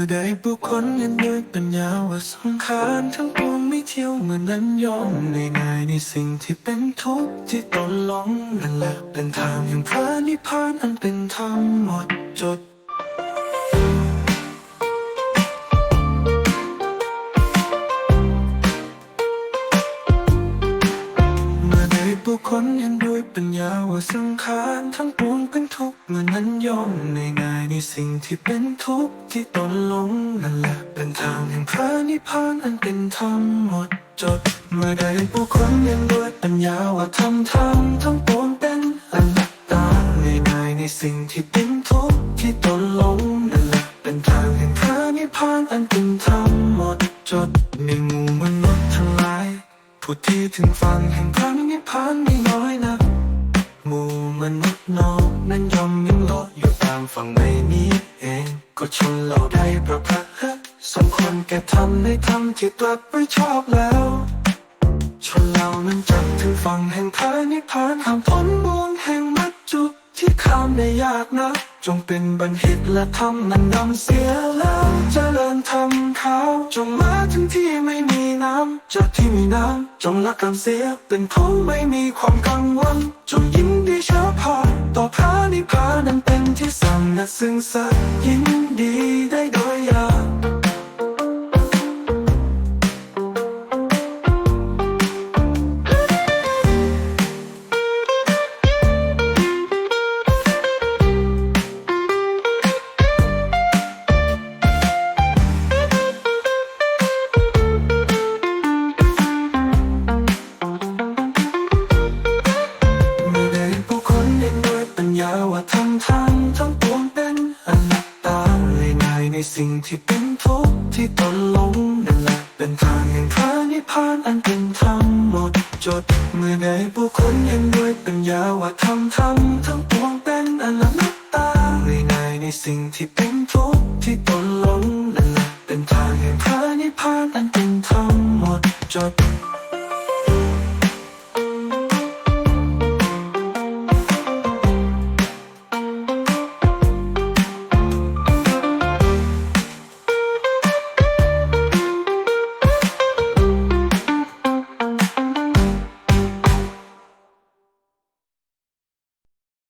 ือใดบุคคลเห็นด้วยปัญญาว่าสังขารทั้งปวงไม่เที่ยวเมื่อนั้นยอมในง่ายในสิ่งที่เป็นทุกข์ที่ตนหลงนั่นแหละเป็นทางแห่งพระนิพพานอันเป็นธรรมหมดจดเมื่อใดบุคคลเห็นด้วย ปัญญาว่าสังขารทั้งปวงเป็นทุกข์เมื่อนั้นย่อมในง่ายในสิ่งที่เป็นทุกข์ที่ตนหลงนั่นแหละเป็นทางแห่งพระนิพพานอันเป็นธรรมหมดจดเมื่อใดบุคคลเห็นด้วยปัญญาว่าธรรมธรรมทั้งปวงเป็นอนัตตาในง่ายในสิ่งที่เป็นทุกข์ที่ตนหลงนั่นแหละเป็นทางแห่งพระนิพพานอันเป็นธรรมหมดจดในหมู่มนุษย์ทั้งหลายผู้ที่ถึงฟังแห่งพระนิพพานไม่น้อยนะ หมู่มนุษย์นอกนั้นยอมยังโลดอยู่ตามฝั่งในนี้เอง ก็ชนเราได้ประพฤติสมควรแก่ทำในธรรมที่ตรัสไว้ชอบแล้ว ชนเรานั้นจักถึงฝั่งแห่งพระนิพพานห้ามพ้นบ่วงแห่งมัจจุที่ข้ามได้ยากนะ จงเป็นบัณฑิตและทำนั้นนำเสียแล้วเจริญธรรมเขาจงมาถึงที่ไม่มีน้ำจากที่มีน้ำ จงละกันเสียเป็นผู้ไม่มีความกังวลจงยินดีเฉพาะต่อพระนิพพานนั้นเป็นที่สั่งนะซึ่งสักย์ยินดี ญาว่าทั้งทั้งทั้งปวงเป็นอนัตตาเลยง่ายในสิ่งที่เป็นทุกข์ที่ตนหลงนั่นแหละเป็นทางแห่งพระนิพพานอันเป็นธรรมหมดจดเมื่อใดผู้คนเห็นด้วยปัญญาว่าทั้งทั้งทั้งปวงเป็นอนัตตาเลยง่ายในสิ่งที่เป็นทุกข์ที่ตนหลงนั่นแหละเป็นทางแห่งพระนิพพานอันเป็นธรรมหมดจด